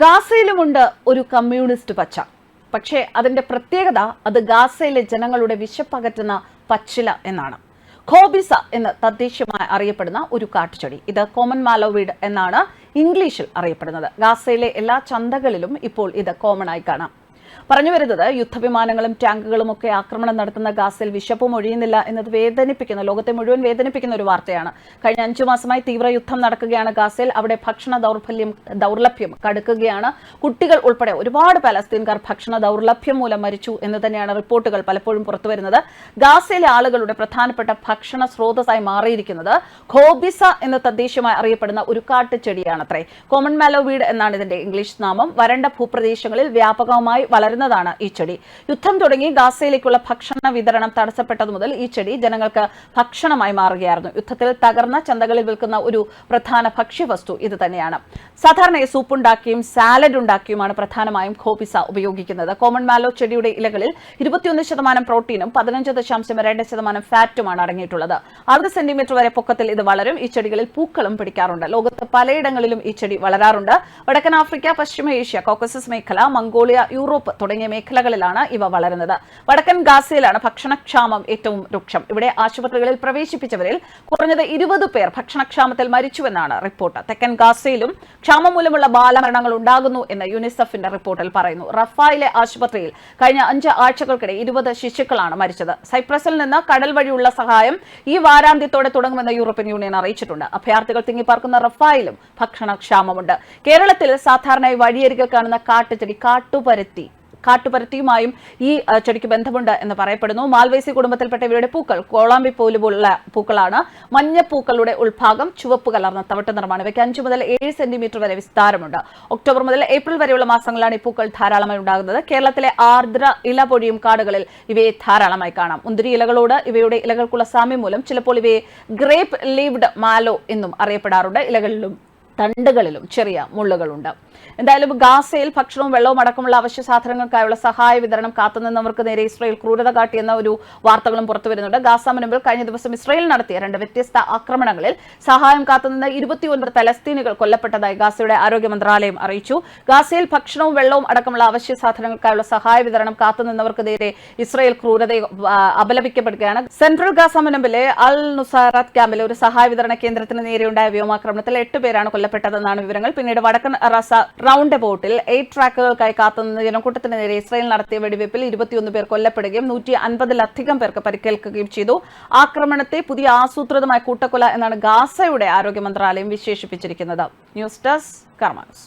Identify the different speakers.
Speaker 1: ഗാസയിലുമുണ്ട് ഒരു കമ്മ്യൂണിസ്റ്റ് പച്ച. പക്ഷേ അതിന്റെ പ്രത്യേകത അത് ഗാസയിലെ ജനങ്ങളുടെ വിശപ്പകറ്റുന്ന പച്ചില എന്നാണ്. ഖോബിസ എന്ന് തദ്ദേശീയമായി അറിയപ്പെടുന്ന ഒരു കാട്ടുചെടി. ഇത് കോമൺ മാലോവീഡ് എന്നാണ് ഇംഗ്ലീഷിൽ അറിയപ്പെടുന്നത്. ഗാസയിലെ എല്ലാ ചന്തകളിലും ഇപ്പോൾ ഇത് കോമൺ ആയി കാണാം. പറഞ്ഞു വരുന്നത് യുദ്ധവിമാനങ്ങളും ടാങ്കുകളും ഒക്കെ ആക്രമണം നടത്തുന്ന ഗാസയിൽ വിശപ്പും ഒഴിയുന്നില്ല എന്നത് വേദനിപ്പിക്കുന്ന ലോകത്തെ മുഴുവൻ വേദനിപ്പിക്കുന്ന ഒരു വാർത്തയാണ്. കഴിഞ്ഞ അഞ്ചു മാസമായി തീവ്ര യുദ്ധം നടക്കുകയാണ് ഗാസയിൽ അവിടെ ഭക്ഷണ ദൗർബല്യം ദൗർലഭ്യം കടുക്കുകയാണ്. കുട്ടികൾ ഉൾപ്പെടെ ഒരുപാട് പലസ്തീൻകാർ ഭക്ഷണ ദൗർലഭ്യം മൂലം മരിച്ചു എന്ന് തന്നെയാണ് റിപ്പോർട്ടുകൾ പലപ്പോഴും പുറത്തുവരുന്നത് ഗാസയിലെ ആളുകളുടെ പ്രധാനപ്പെട്ട ഭക്ഷണ സ്രോതസ്സായി മാറിയിരിക്കുന്നത് ഖോബിസ എന്ന തദ്ദേശമായി അറിയപ്പെടുന്ന ഒരു കാട്ടുചെടിയാണത്രേ. കോമൺ മാലോ വീഡ് എന്നാണ് ഇതിന്റെ ഇംഗ്ലീഷ് നാമം. വരണ്ട ഭൂപ്രദേശങ്ങളിൽ വ്യാപകമായി വളരുന്നതാണ് ഈ ചെടി. യുദ്ധം തുടങ്ങി ഗാസയിലേക്കുള്ള ഭക്ഷണ വിതരണം തടസ്സപ്പെട്ടതു മുതൽ ഈ ചെടി ജനങ്ങൾക്ക് ഭക്ഷണമായി മാറുകയായിരുന്നു. യുദ്ധത്തിൽ തകർന്ന ചന്തകളിൽ വിൽക്കുന്ന ഒരു പ്രധാന ഭക്ഷ്യവസ്തു ഇത് തന്നെയാണ്. സാധാരണ സൂപ്പ് ഉണ്ടാക്കിയും സാലഡ് ഉണ്ടാക്കിയുമാണ് പ്രധാനമായും ഖോപിസ ഉപയോഗിക്കുന്നത്. കോമൺ മാലോ ചെടിയുടെ ഇലകളിൽ ഇരുപത്തിയൊന്ന് ശതമാനം പ്രോട്ടീനും പതിനഞ്ച് ദശാംശം രണ്ട് ശതമാനം ഫാറ്റുമാണ് അടങ്ങിയിട്ടുള്ളത്. അറുപത് സെന്റിമീറ്റർ വരെ പൊക്കത്തിൽ ഇത് വളരും. ഈ ചെടികളിൽ പൂക്കളും പിടിക്കാറുണ്ട്. ലോകത്ത് പലയിടങ്ങളിലും ഈ ചെടി വളരാറുണ്ട്. വടക്കൻ ആഫ്രിക്ക പശ്ചിമ ഏഷ്യ കോക്കസസ് മേഖല മംഗോളിയ യൂറോപ്പ് തുടങ്ങിയ മേഖലകളിലാണ് ഇവ വളരുന്നത്. വടക്കൻ ഗാസയിലാണ് ഭക്ഷണക്ഷാമം ഏറ്റവും രൂക്ഷം. ഇവിടെ ആശുപത്രികളിൽ പ്രവേശിപ്പിച്ചവരിൽ കുറഞ്ഞത് ഇരുപത് പേർ ഭക്ഷണക്ഷാമത്തിൽ മരിച്ചുവെന്നാണ് റിപ്പോർട്ട്. തെക്കൻ ഗാസയിലും ക്ഷാമം മൂലമുള്ള ബാലമരണങ്ങൾ ഉണ്ടാകുന്നു എന്ന് യുനിസെഫിന്റെ റിപ്പോർട്ടിൽ പറയുന്നു. റഫായിലെ ആശുപത്രിയിൽ കഴിഞ്ഞ അഞ്ച് ആഴ്ചകൾക്കിടെ ഇരുപത് ശിശുക്കളാണ് മരിച്ചത്. സൈപ്രസിൽ നിന്ന് കടൽ വഴിയുള്ള സഹായം ഈ വാരാന്ത്യത്തോടെ തുടങ്ങുമെന്ന് യൂറോപ്യൻ യൂണിയൻ അറിയിച്ചിട്ടുണ്ട്. അഭയാർത്ഥികൾ തിങ്ങിപ്പാർക്കുന്ന റഫായിലും ഭക്ഷണക്ഷാമമുണ്ട്. കേരളത്തിൽ സാധാരണയായി വഴിയരികിൽ കാണുന്ന കാട്ടുചെടി കാട്ടുപരുത്തി കാട്ടുപരത്തിയുമായും ഈ ചെടിക്ക് ബന്ധമുണ്ട് എന്ന് പറയപ്പെടുന്നു. മാൽവേസി കുടുംബത്തിൽപ്പെട്ട ഇവരുടെ പൂക്കൾ കോളാമ്പി പോലുമുള്ള പൂക്കളാണ്. മഞ്ഞപ്പൂക്കളുടെ ഉൾഭാഗം ചുവപ്പ് കലർന്ന തവിട്ട് നിറമാണ്. ഇവയ്ക്ക് അഞ്ചു മുതൽ ഏഴ് സെന്റിമീറ്റർ വരെ വിസ്താരമുണ്ട്. ഒക്ടോബർ മുതൽ ഏപ്രിൽ വരെയുള്ള മാസങ്ങളാണ് ഈ പൂക്കൾ ധാരാളമായി ഉണ്ടാകുന്നത്. കേരളത്തിലെ ആർദ്ര ഇല പൊഴിയും കാടുകളിൽ ഇവയെ ധാരാളമായി കാണാം. മുന്തിരി ഇലകളോട് ഇവയുടെ ഇലകൾക്കുള്ള സാമ്യം മൂലം ചിലപ്പോൾ ഇവയെ ഗ്രേപ്പ് ലീവ്ഡ് മാലോ എന്നും അറിയപ്പെടാറുണ്ട്. ഇലകളിലും തണ്ടുകളിലും ചെറിയ മുള്ളുകളുണ്ട്. എന്തായാലും ഗാസയിൽ ഭക്ഷണവും വെള്ളവും അടക്കമുള്ള അവശ്യ സാധനങ്ങൾക്കായുള്ള സഹായ വിതരണം കാത്തുനിന്നവർക്ക് നേരെ ഇസ്രയേൽ ക്രൂരത കാട്ടിയെന്ന ഒരു വാർത്തകളും പുറത്തു വരുന്നുണ്ട്. ഗാസ മുൻപിൽ കഴിഞ്ഞ ദിവസം ഇസ്രയേൽ നടത്തിയ രണ്ട് വ്യത്യസ്ത ആക്രമണങ്ങളിൽ സഹായം കാത്തുനിന്ന ഇരുപത്തിയൊൻപത് പലസ്തീനുകൾ കൊല്ലപ്പെട്ടതായി ഗാസയുടെ ആരോഗ്യ മന്ത്രാലയം അറിയിച്ചു. ഗാസയിൽ ഭക്ഷണവും വെള്ളവും അടക്കമുള്ള അവശ്യ സാധനങ്ങൾക്കായുള്ള സഹായ വിതരണം കാത്തുനിന്നവർക്ക് നേരെ ഇസ്രയേൽ ക്രൂരത അപലപിക്കപ്പെടുകയാണ്. സെൻട്രൽ ഗാസ മുനമ്പിലെ അൽ നുസാറത്ത് ക്യാമ്പിലെ ഒരു സഹായ വിതരണ കേന്ദ്രത്തിന് നേരെയുണ്ടായ വ്യോമാക്രമണത്തിൽ എട്ട് പേരാണ് കൊല്ലപ്പെട്ടതെന്നാണ് വിവരങ്ങൾ. പിന്നീട് വടക്കൻ റസ റൌണ്ട് ബോട്ടിൽ എയ്റ്റ് ട്രാക്കുകൾക്കായി കാത്തുനിന്ന ജനക്കൂട്ടത്തിന് നേരെ ഇസ്രായേൽ നടത്തിയ വെടിവയ്പിൽ ഇരുപത്തിയൊന്ന് പേർ കൊല്ലപ്പെടുകയും നൂറ്റി അൻപതിലധികം പേർക്ക് പരിക്കേൽക്കുകയും ചെയ്തു. ആക്രമണത്തെ പുതിയ ആസൂത്രിതമായ കൂട്ടക്കൊല എന്നാണ് ഗാസയുടെ ആരോഗ്യ മന്ത്രാലയം വിശേഷിപ്പിച്ചിരിക്കുന്നത്. News desk കർമാനസ്